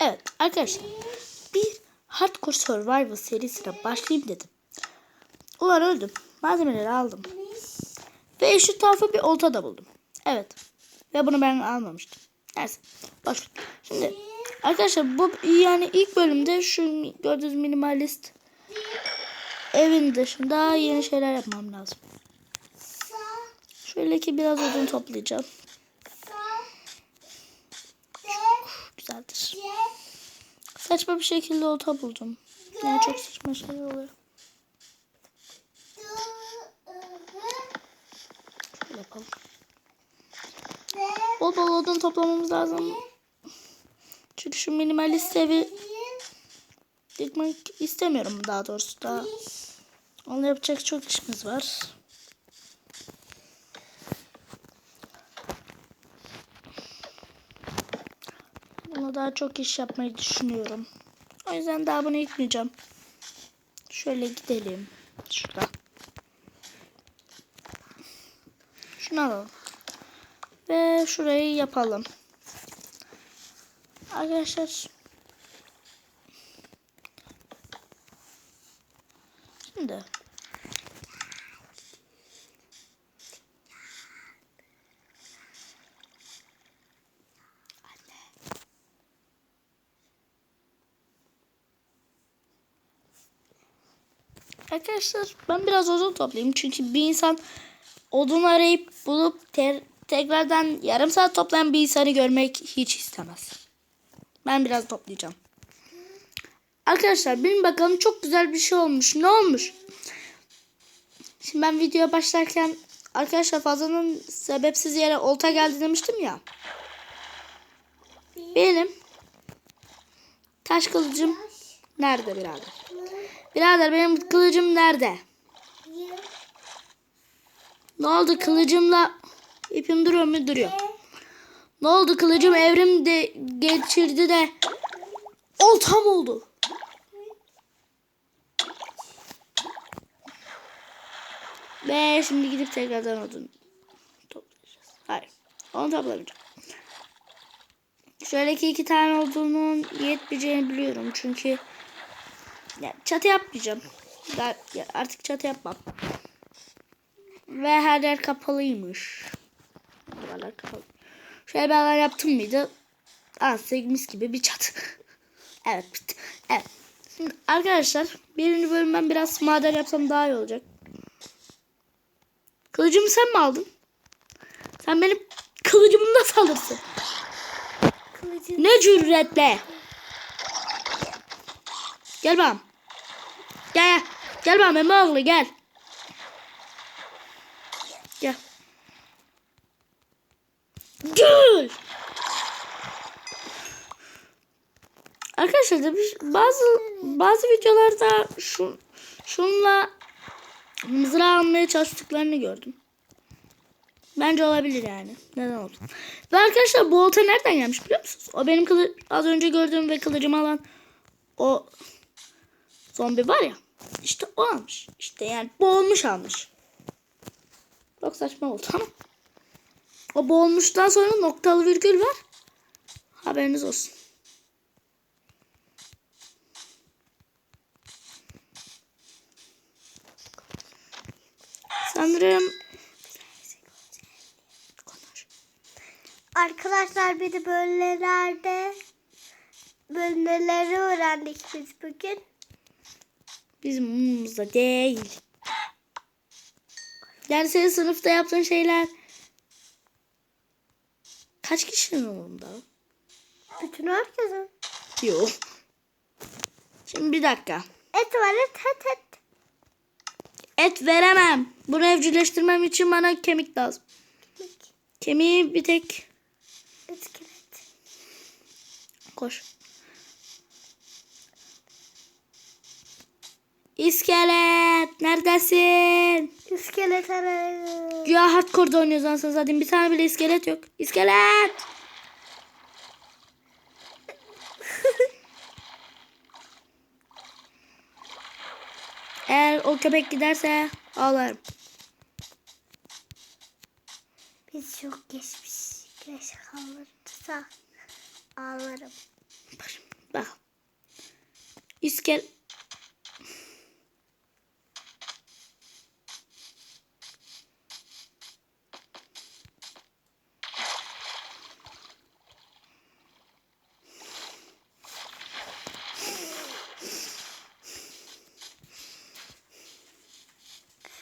Evet arkadaşlar bir Hardcore Survival serisine başlayayım dedim. Ulan öldüm. Malzemeleri aldım. Ve şu tarafa bir olta da buldum. Evet. Ve bunu ben almamıştım. Neyse. Ver. Şimdi arkadaşlar bu yani ilk bölümde şu gördüğünüz minimalist evin dışında yeni şeyler yapmam lazım. Şöyle ki biraz odun toplayacağım. Saçma bir şekilde olta buldum. Yani çok saçma şeyler oluyor. Şöyle yapalım. Bol bol odun toplamamız lazım. Çünkü şu minimalist evi yıkmak istemiyorum daha doğrusu da. Onu yapacak çok işimiz var. Buna daha çok iş yapmayı düşünüyorum. O yüzden daha bunu yıkmayacağım. Şöyle gidelim. Şurada. Şunu alalım. Ve şurayı yapalım. Arkadaşlar. Şimdi. Arkadaşlar ben biraz odun toplayayım. Çünkü bir insan odun arayıp bulup ter- tekrardan yarım saat toplayan bir insanı görmek hiç istemez. Ben biraz toplayacağım. Arkadaşlar benim bakalım çok güzel bir şey olmuş. Ne olmuş? Şimdi ben videoya başlarken arkadaşlar fazlanın sebepsiz yere olta geldi demiştim ya. Benim taş kılıcım nerede birader? Birader benim kılıcım nerede? Ne oldu kılıcımla ipim duruyor mu duruyor. Ne oldu kılıcım evrim de geçirdi de oltam oldu. Ve şimdi gidip tekrardan odun toplayacağız. Hayır. Onu toplamayacağım. Şöyle ki iki tane olduğunun yetmeyeceğini biliyorum. Çünkü ya, çatı yapmayacağım. Ya, artık çatı yapmam. Ve her yer kapalıymış. Duvarlar kapalı. Şöyle alan yaptım mıydı? Mis gibi bir çatı. evet bitti. Evet. Şimdi arkadaşlar birinci bölüm ben biraz maden yapsam daha iyi olacak. Kılıcımı sen mi aldın? Sen benim kılıcımı nasıl alırsın? Ne cüretle? Gel bakalım. Gel gel. Gel bakalım Emoğlu gel. Gel. Gül. Arkadaşlar da bir- bazı bazı videolarda şu şunla mızrağı almaya çalıştıklarını gördüm. Bence olabilir yani. Neden oldu? Ve arkadaşlar bu olta nereden gelmiş biliyor musunuz? O benim kılı az önce gördüğüm ve kılıcımı alan o zombi var ya. İşte o almış. İşte yani boğulmuş almış. Çok saçma oldu ama. O boğulmuştan sonra noktalı virgül var. Haberiniz olsun. Sanırım. Arkadaşlar bir de böylelerde bölmeleri öğrendik biz bugün. Bizim umurumuzda değil. Yani senin sınıfta yaptığın şeyler kaç kişinin umurunda? Bütün herkesin. Yok. Şimdi bir dakika. Et var et et et. Et veremem. Bunu evcilleştirmem için bana kemik lazım. Kemiği bir tek İskelet. koş. İskelet neredesin? İskelet arayın. Güya hardcore'da oynuyoruz anasını zaten bir tane bile iskelet yok. İskelet! Eğer o köpek giderse ağlarım. Biz çok geçmiş. Geç kalırsa ağlarım. Başım. iskel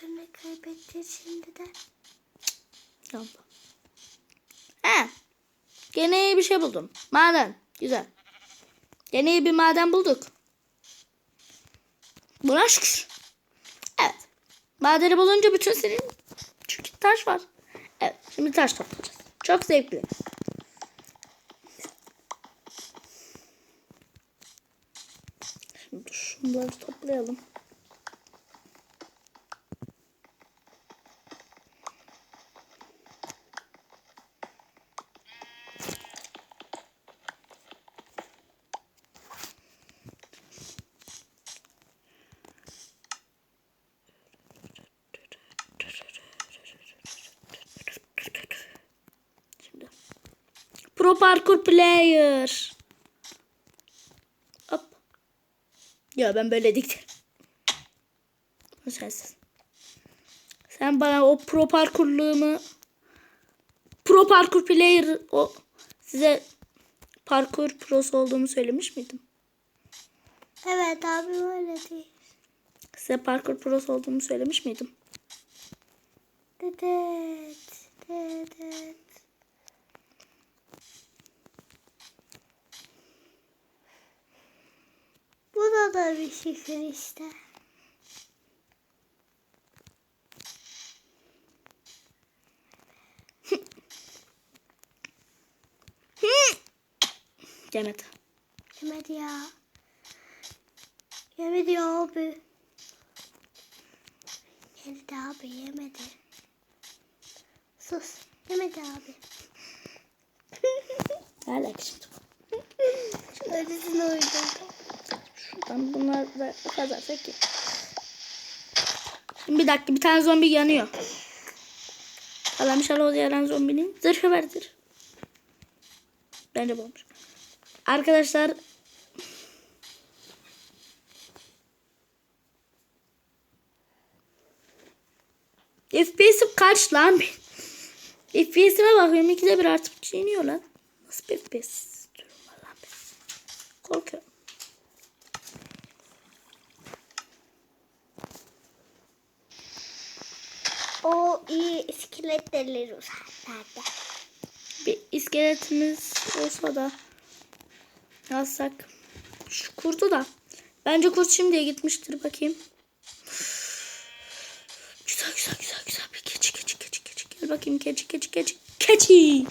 Şunu kaybetti şimdi de. He. Gene iyi bir şey buldum. Maden. Güzel. Gene iyi bir maden bulduk. Buna şükür. Evet. Madeni bulunca bütün senin çünkü taş var. Evet. Şimdi taş toplayacağız. Çok zevkli. Şimdi şunları toplayalım. Şimdi. Pro parkur player. Hop. Ya ben böyle diktim. Sensin. Sen bana o pro parkurluğumu pro parkur player o size parkur prosu olduğumu söylemiş miydim? Evet abi öyle değil. Size parkur prosu olduğumu söylemiş miydim? Dedet. Dedet. Bu da da bir şifre işte. Gelmedi. Yemedi ya. Yemedi ya abi. Yemedi abi yemedi. Sus. Yemedi abi. Hala şimdi. Öylesine uydum. Şuradan bunları da kazarsak ki. Şimdi bir dakika bir tane zombi yanıyor. Allah'ım inşallah o yaran zombinin zırhı vardır. Bence bu olmuş. Arkadaşlar FPS'im kaç lan? FPS'ime bakıyorum ikide bir artıp çiğniyor lan. Nasıl bir FPS. Korkuyorum. O iyi iskeletleri uzaklarda. Bir iskeletimiz olsa da alsak. Şu kurdu da. Bence kurt şimdiye gitmiştir bakayım. Güzel güzel güzel güzel bir keçi keçi keçi keçi. Gel bakayım keçi keçi keçi. Keçi.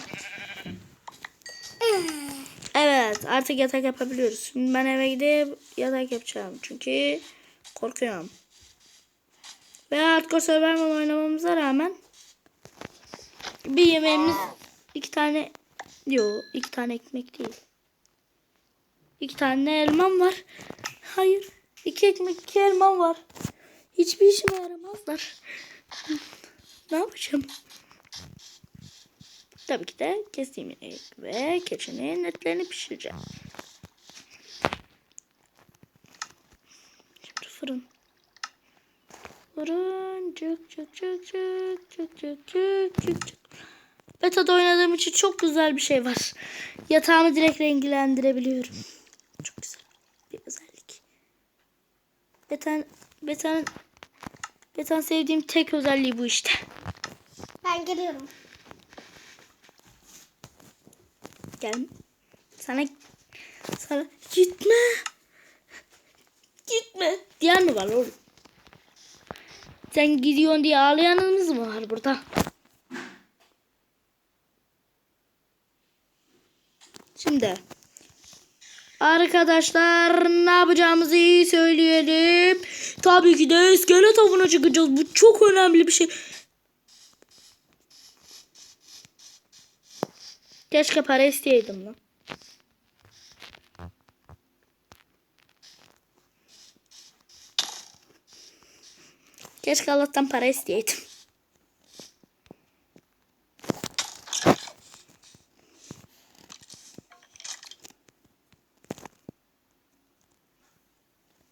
Evet artık yatak yapabiliyoruz. Şimdi ben eve gidip yatak yapacağım. Çünkü korkuyorum. Ve hardcore survival oynamamıza rağmen bir yemeğimiz iki tane yok iki tane ekmek değil. İki tane elmam var. Hayır. iki ekmek iki elmam var. Hiçbir işime yaramazlar. ne yapacağım? Tabii ki de keseyim inek ve keçinin etlerini pişireceğim. Şimdi fırın. Fırın cık cık cık cık cık cık cık cık cık. Beta'da oynadığım için çok güzel bir şey var. Yatağımı direkt renklendirebiliyorum. Çok güzel bir özellik. Beta'nın Beta'nın Beta'nın sevdiğim tek özelliği bu işte. Ben geliyorum. Gel. Sana sana gitme. Gitme. Diyen mi var oğlum? Sen gidiyorsun diye ağlayanınız mı var burada? Şimdi arkadaşlar ne yapacağımızı iyi söyleyelim. Tabii ki de iskelet avına çıkacağız. Bu çok önemli bir şey. Keşke para isteyeydim lan. Keşke Allah'tan para isteyeydim.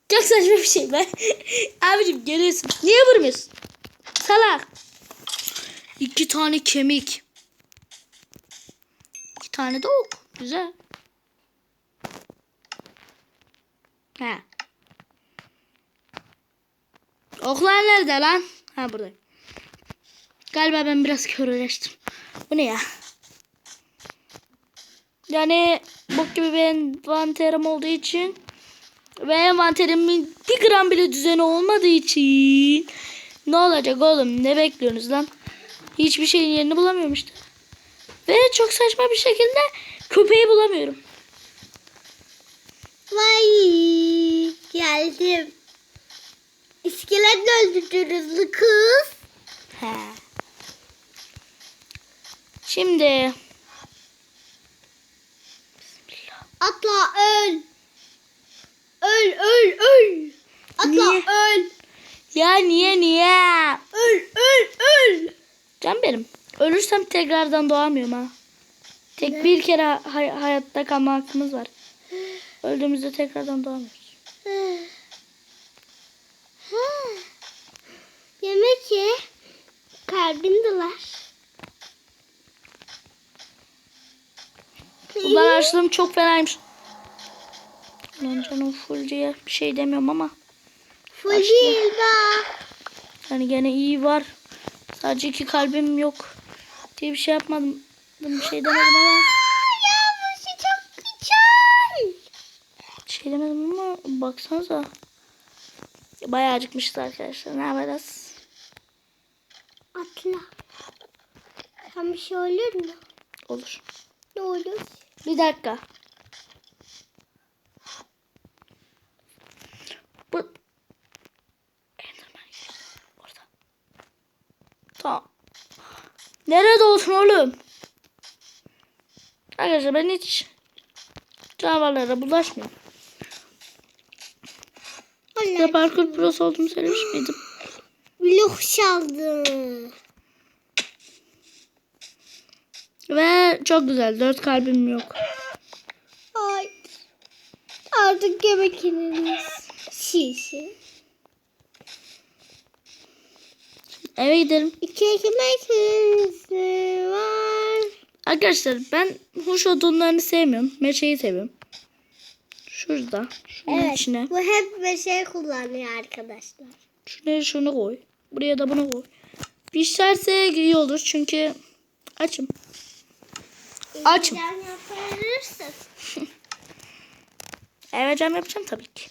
Çok saçma bir şey be. Abicim geliyorsun. Niye vurmuyorsun? Salak. İki tane kemik. İki tane de ok. Güzel. Ha. Oklar nerede lan? Ha burada. Galiba ben biraz köreleştim. Bu ne ya? Yani bok gibi bir envanterim olduğu için ve envanterimin bir gram bile düzeni olmadığı için ne olacak oğlum ne bekliyorsunuz lan? Hiçbir şeyin yerini bulamıyorum işte. Ve çok saçma bir şekilde köpeği bulamıyorum. Vay geldim. İskelet öldürürüz kız. He. Şimdi Atla öl. Öl öl öl. Atla Niye? öl. ya niye niye? Öl öl öl. Can benim. Ölürsem tekrardan doğamıyorum ha. Tek bir kere hay- hayatta kalma hakkımız var. Öldüğümüzde tekrardan doğamıyoruz. Ha. Yemek ye. Kalbin dolar. Ulan açlığım çok fenaymış. Lan canım full diye bir şey demiyorum ama. Fulilda. Yani gene iyi var. Sadece iki kalbim yok. Diye bir şey yapmadım. Bir şey demedim ama. Yavrusu çok güzel. Bir şey demedim ama baksanıza. Bayağı acıkmışız arkadaşlar. Ne yapacağız? Atla. Sen bir şey olur mu? Olur. Ne olur? Bir dakika. Bu orada. Tamam. Nerede olsun oğlum? Arkadaşlar ben hiç canavarlara bulaşmıyorum. Size parkur prosu olduğumu söylemiş miydim? Blok çaldı. Ve çok güzel. Dört kalbim yok. Ay. Artık yemek yememiz. Şişi. Eve gidelim. İki ekmek var. Arkadaşlar ben hoş odunlarını sevmiyorum. Meşeyi seviyorum. Şurada. Şunun Evet. içine. Bu hep bir şey kullanıyor arkadaşlar. Şuraya şunu koy. Buraya da bunu koy. Pişerse iyi olur çünkü açım. Açım. Evet cam yapacağım tabii ki.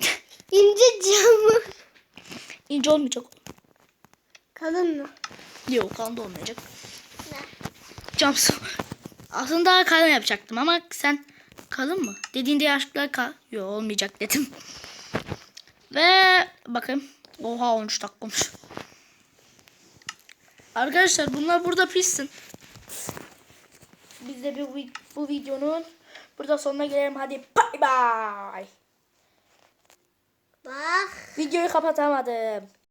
İnce camı. İnce olmayacak. Kalın mı? Yok kalın da olmayacak. Ne? Cam. Aslında kalın yapacaktım ama sen kalın mı? Dediğinde yaşlılar kal. Yok olmayacak dedim. Ve bakın. Oha 13 dakika olmuş. Arkadaşlar bunlar burada pişsin. Biz de bu, bu videonun burada sonuna gelelim. Hadi bay bay. Bak. Videoyu kapatamadım.